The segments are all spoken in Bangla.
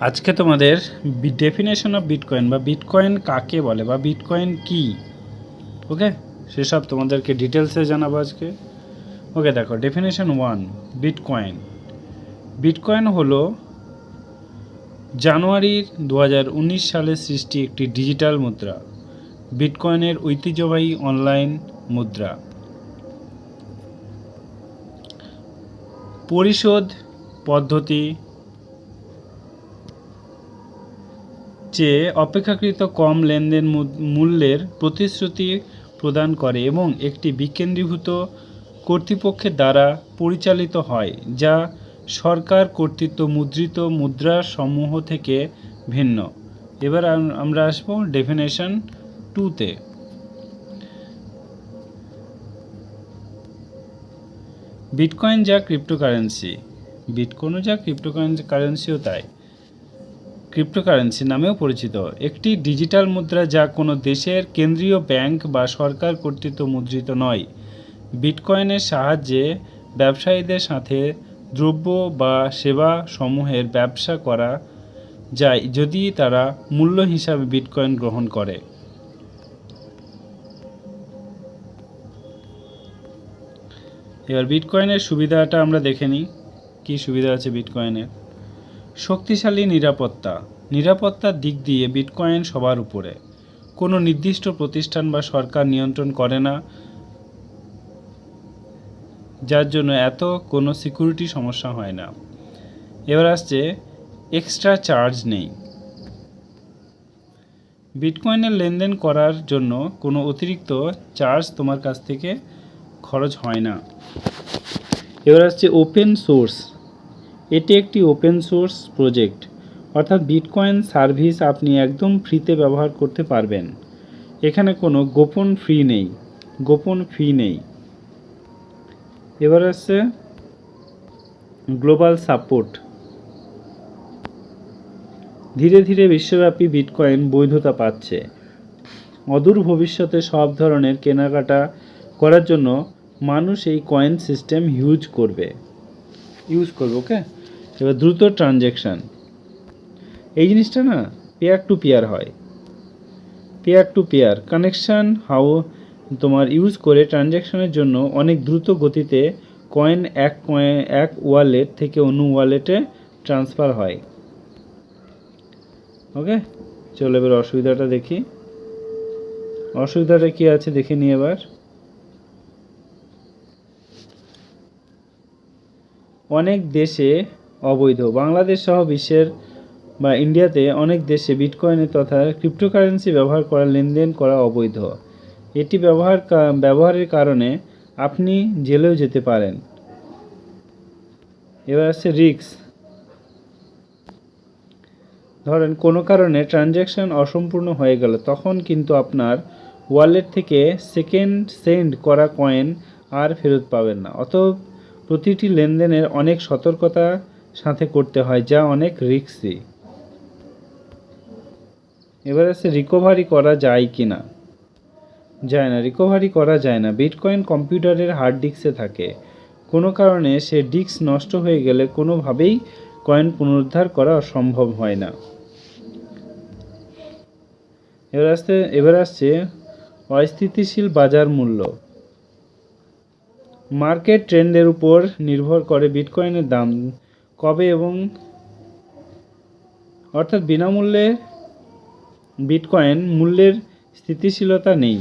আজকে তোমাদের ডেফিনেশন অফ বিটকয়েন বা বিটকয়েন কাকে বলে বা বিটকয়েন কি? ওকে সেসব তোমাদেরকে ডিটেলসে জানাব আজকে। ওকে দেখো ডেফিনেশন ওয়ান বিটকয়েন বিটকয়েন হলো জানুয়ারির দু সালে সৃষ্টি একটি ডিজিটাল মুদ্রা। বিটকয়েনের ঐতিহ্যবাহী অনলাইন মুদ্রা। পরিশোধ পদ্ধতি চেয়ে অপেক্ষাকৃত কম লেনদেন মূল্যের প্রতিশ্রুতি প্রদান করে এবং একটি বিকেন্দ্রীভূত কর্তৃপক্ষের দ্বারা পরিচালিত হয়, যা সরকার কর্তৃত্ব মুদ্রিত মুদ্রা সমূহ থেকে ভিন্ন। এবার আমরা আসব ডেফিনেশন টুতে বিটকয়েন যা ক্রিপ্টোকারেন্সি বিটকয়েনও যা ক্রিপ্টোকারেন্সিও তাই। ক্রিপ্টোকারেন্সি নামেও পরিচিত। একটি ডিজিটাল মুদ্রা যা কোনো দেশের কেন্দ্রীয় ব্যাংক বা সরকার কর্তৃক মুদ্রিত নয়। বিটকয়েনের সাহায্যে ব্যবসায়ীদের সাথে দ্রব্য বা সেবা সমূহের ব্যবসা করা যায় যদি তারা মূল্য হিসাবে বিটকয়েন গ্রহণ করে। এবার বিটকয়েনের সুবিধাটা আমরা দেখে নিই। কী সুবিধা আছে বিটকয়েনের শক্তিশালী নিরাপত্তা। নিরাপত্তার দিক দিয়ে বিটকয়েন সবার উপরে। কোনো নির্দিষ্ট প্রতিষ্ঠান বা সরকার নিয়ন্ত্রণ করে না, যার জন্য এত কোনো সিকিউরিটি সমস্যা হয় না। এবার আসছে এক্সট্রা চার্জ নেই। বিটকয়েনের লেনদেন করার জন্য কোনো অতিরিক্ত চার্জ তোমার কাছ থেকে খরচ হয় না। এবার আসছে ওপেন সোর্স। এটি একটি ওপেন সোর্স প্রজেক্ট অর্থাৎ বিটকয়েন সার্ভিস আপনি একদম ফ্রিতে ব্যবহার করতে পারবেন। এখানে কোনো গোপন ফ্রি নেই। গোপন ফি নেই। এবার আসছে গ্লোবাল সাপোর্ট ধীরে ধীরে বিশ্বব্যাপী বিটকয়েন বৈধতা পাচ্ছে। অদূর ভবিষ্যতে সব ধরনের কেনাকাটা করার জন্য মানুষ এই কয়েন সিস্টেম ইউজ করবে। ইউজ করবে ওকে এবার দ্রুত ট্রানজ্যাকশান এই জিনিসটা না পেয়ার টু পেয়ার হয়। Peer to peer connection how তোমার ইউজ করে ট্রানজ্যাকশনের জন্য অনেক দ্রুত গতিতে কয়েন এক কয়েন এক ওয়ালেট থেকে অন্য ওয়ালেটে ট্রান্সফার হয়। ওকে চলো এবার অসুবিধাটা দেখি। অসুবিধাটা কি আছে দেখে নিই এবার। অনেক দেশে অবৈধ। বাংলাদেশ সহ বিশ্বের বা ইন্ডিয়াতে অনেক দেশে বিটকয়েনে তথা ক্রিপ্টোকারেন্সি ব্যবহার করা, লেনদেন করা অবৈধ। এটি ব্যবহার ব্যবহারের কারণে আপনি জেলেও যেতে পারেন। এবার আছে রিক্স ধরেন, কোনো কারণে ট্রানজ্যাকশন অসম্পূর্ণ হয়ে গেল, তখন কিন্তু আপনার ওয়ালেট থেকে সেকেন্ড সেন্ড করা কয়েন আর ফেরত পাবেন না। অত প্রতিটি লেনদেনের অনেক সতর্কতা সাথে করতে হয়, যা অনেক রিস্কি এবার আছে রিকভারি করা যায় কি না যায় না রিকভারি করা যায় না। বিটকয়েন কম্পিউটারের হার্ড ডিস্কে থাকে। কোনো কারণে সে ডিস্ক নষ্ট হয়ে গেলে কোনোভাবেই কয়েন পুনরুদ্ধার করা সম্ভব হয় না। এবার আসতে, এবার আসছে, অস্থিতিশীল বাজার মূল্য। মার্কেট ট্রেন্ডের উপর নির্ভর করে বিটকয়েনের দাম। কবে এবং অর্থাৎ বিনামূল্যে বিটকয়েন মূল্যের স্থিতিশীলতা নেই।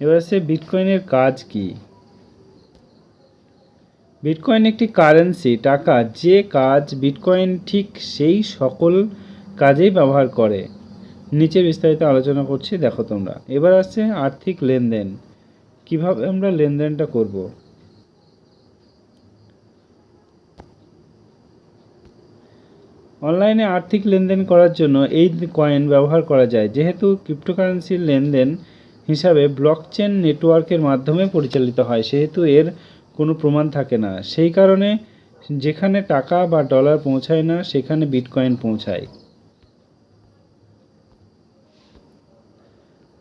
এবার আছে বিটকয়েনের কাজ কি? বিটকয়েন একটি কারেন্সি, টাকা। যে কাজ বিটকয়েন ঠিক সেই সকল কাজেই ব্যবহার করে। নিচে বিস্তারিত আলোচনা করছি, দেখো তোমরা। এবার আসছে আর্থিক লেনদেন। কীভাবে আমরা লেনদেনটা করব? অনলাইনে আর্থিক লেনদেন করার জন্য এই কয়েন ব্যবহার করা যায়। যেহেতু ক্রিপ্টোকারেন্সির লেনদেন হিসাবে ব্লকচেন নেটওয়ার্কের মাধ্যমে পরিচালিত হয়, সেহেতু এর কোনো প্রমাণ থাকে না। সেই কারণে যেখানে টাকা বা ডলার পৌঁছায় না, সেখানে বিটকয়েন পৌঁছায়।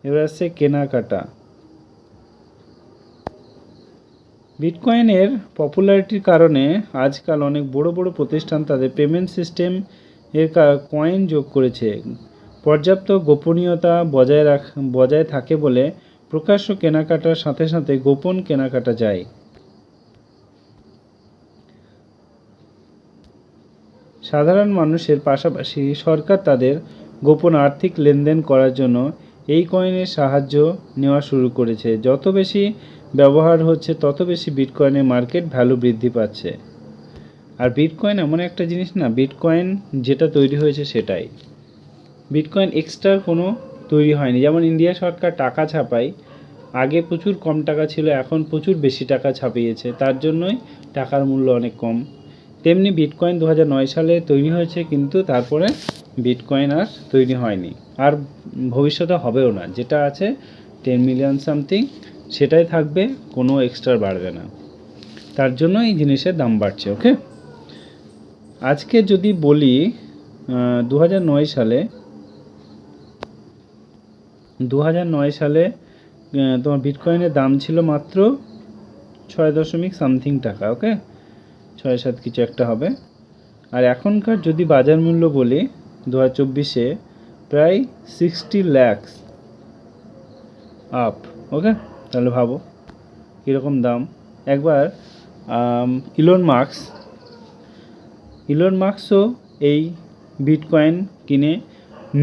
এবার আসছে কেনাকাটা। বিটকয়েনের পপুলারিটির কারণে আজকাল অনেক বড় বড় প্রতিষ্ঠান তাদের পেমেন্ট সিস্টেম এর কয়েন যোগ করেছে। পর্যাপ্ত গোপনীয়তা বজায় রাখ, বজায় থাকে বলে প্রকাশ্য কেনাকাটার সাথে সাথে গোপন কেনাকাটা যায়। সাধারণ মানুষের পাশাপাশি সরকার তাদের গোপন আর্থিক লেনদেন করার জন্য এই কয়েনের সাহায্য নেওয়া শুরু করেছে। যত বেশি ব্যবহার হচ্ছে, তত বেশি বিটকয়েনের মার্কেট ভ্যালু বৃদ্ধি পাচ্ছে। আর বিটকয়েন এমন একটা জিনিস না বিটকয়েন যেটা তৈরি হয়েছে সেটাই। বিটকয়েন এক্সট্রা কোনো তৈরি হয়নি। যেমন ইন্ডিয়া সরকার টাকা ছাপায়, আগে প্রচুর কম টাকা ছিল, এখন প্রচুর বেশি টাকা ছাপিয়েছে, তার জন্যই টাকার মূল্য অনেক কম। তেমনি বিটকয়েন দু সালে তৈরি হয়েছে, কিন্তু তারপরে বিটকয়েন আর তৈরি হয়নি। আর ভবিষ্যতে হবেও না, যেটা আছে টেন মিলিয়ন সামথিং সেটাই থাকবে, কোনো এক্সট্রা বাড়বে না। তার জন্য এই জিনিসের দাম বাড়ছে ওকে আজকে যদি বলি দু সালে দু সালে তোমার বিটকয়েনের দাম ছিল মাত্র ছয় দশমিক সামথিং টাকা ওকে ছয় সাত কিছু একটা হবে। আর এখনকার যদি বাজার মূল্য বলি দু চব্বিশে, প্রায় সিক্সটি ল্যাক্স আপ ওকে তাহলে ভাবো, কীরকম দাম? একবার ইলন মার্কস ইলন মার্কসও এই বিটকয়েন কিনে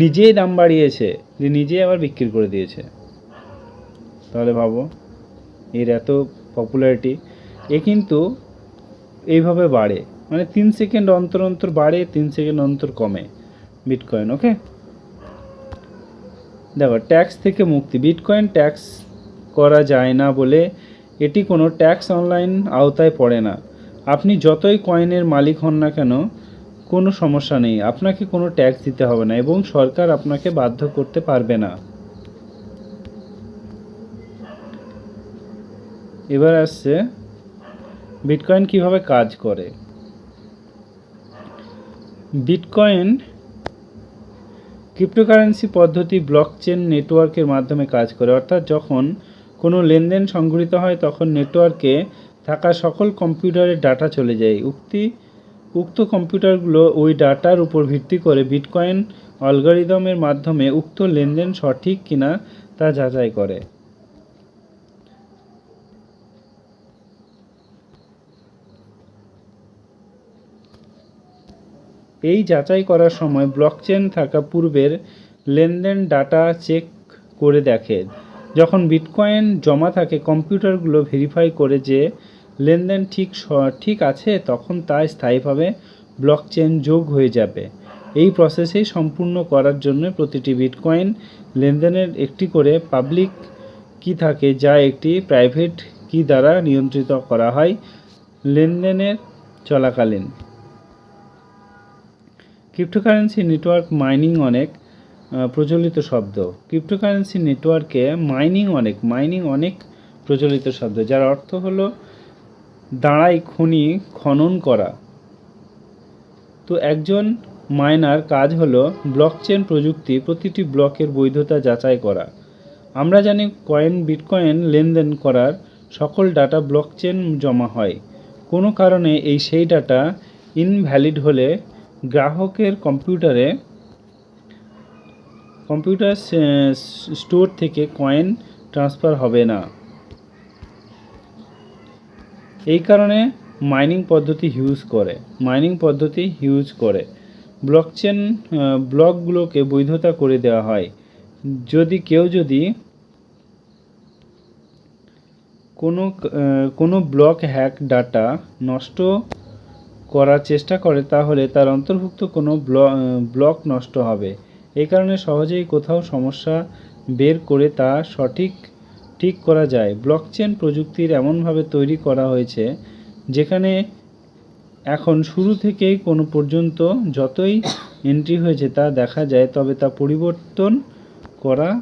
নিজেই দাম বাড়িয়েছে, যে নিজেই আবার বিক্রি করে দিয়েছে। তাহলে ভাবো, এর এত পপুলারিটি এ কিন্তু এইভাবে বাড়ে মানে তিন সেকেন্ড অন্তর অন্তর বাড়ে, তিন সেকেন্ড অন্তর কমে বিটকয়েন ওকে দেখো ট্যাক্স থেকে মুক্তি। বিটকয়েন ট্যাক্স করা যায় না বলে এটি কোনো ট্যাক্স অনলাইন আওতায় পড়ে না। আপনি যতই কয়েনের মালিক হন না কেন, কোনো সমস্যা নেই। আপনাকে কোনো ট্যাক্স দিতে হবে না এবং সরকার আপনাকে বাধ্য করতে পারবে না। এবার আসছে, বিটকয়েন কীভাবে কাজ করে? বিটকয়েন ক্রিপ্টোকারেন্সি পদ্ধতি ব্লকচেন নেটওয়ার্কের মাধ্যমে কাজ করে। অর্থাৎ যখন কোনো লেনদেন সংগৃহীত হয় তখন নেটওয়ার্কে থাকা সকল কম্পিউটারের ডাটা চলে যায়। উক্তি, উক্ত কম্পিউটারগুলো ওই ডাটার উপর ভিত্তি করে বিটকয়েন অ্যালগরিদমের মাধ্যমে উক্ত লেনদেন সঠিক কিনা তা যাচাই করে। এই যাচাই করার সময় ব্লকচেন থাকা পূর্বের লেনদেন ডাটা চেক করে দেখে। যখন বিটকয়েন জমা থাকে, কম্পিউটারগুলো ভেরিফাই করে যে লেনদেন ঠিক ঠিক আছে, তখন তা স্থায়ীভাবে ব্লকচেন যোগ হয়ে যাবে। এই প্রসেসেই সম্পূর্ণ করার জন্য প্রতিটি বিটকয়েন লেনদেনের একটি করে পাবলিক কি থাকে, যা একটি প্রাইভেট কি দ্বারা নিয়ন্ত্রিত করা হয় লেনদেনের চলাকালীন। ক্রিপ্টোকারেন্সি নেটওয়ার্ক মাইনিং অনেক। প্রচলিত শব্দ। ক্রিপ্টোকারেন্সি নেটওয়ার্কে মাইনিং অনেক মাইনিং অনেক প্রচলিত শব্দ, যার অর্থ হলো দাঁড়াই খনি খনন করা। তো একজন মাইনার কাজ হলো ব্লকচেন প্রযুক্তি প্রতিটি ব্লকের বৈধতা যাচাই করা। আমরা জানি কয়েন বিটকয়েন লেনদেন করার সকল ডাটা ব্লকচেন জমা হয়। কোনো কারণে এই সেই ডাটা ইনভ্যালিড হলে গ্রাহকের কম্পিউটারে কম্পিউটার স্টোর থেকে কয়েন ট্রান্সফার হবে না। এই কারণে মাইনিং পদ্ধতি ইউজ করে, মাইনিং পদ্ধতি ইউজ করে। ব্লকচেন ব্লকগুলোকে বৈধতা করে দেওয়া হয়। যদি কেউ যদি কোনো কোনো ব্লক হ্যাক ডাটা নষ্ট করার চেষ্টা করে, তাহলে তার অন্তর্ভুক্ত কোনো ব্লক নষ্ট হবে। এই কারণে সহজেই কোথাও সমস্যা বের করে তা সঠিক ঠিক করা যায়। ব্লকচেন প্রযুক্তির এমনভাবে তৈরি করা হয়েছে, যেখানে এখন শুরু থেকেই কোনো পর্যন্ত যতই এন্ট্রি হয়েছে তা দেখা যায়, তবে তা পরিবর্তন করা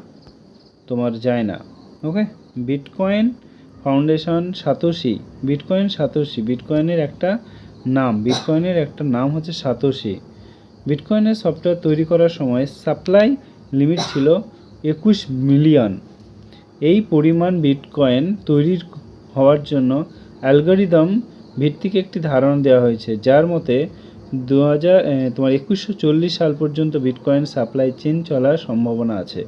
তোমার যায় না। Okay Bitcoin foundation Satoshi. Bitcoin Satoshi. বিটকয়েনের একটা নাম। বিটকয়েনের একটা নাম হচ্ছে সাতোশি। বিটকয়েনের সফটওয়্যার তৈরি করার সময় সাপ্লাই লিমিট ছিল একুশ মিলিয়ন। এই পরিমাণ বিটকয়েন তৈরি হওয়ার জন্য অ্যালগোরিদম ভিত্তিক একটি ধারণা দেওয়া হয়েছে, যার মতে দু হাজার তোমার একুশশো সাল পর্যন্ত বিটকয়েন সাপ্লাই চেন চলার সম্ভাবনা আছে।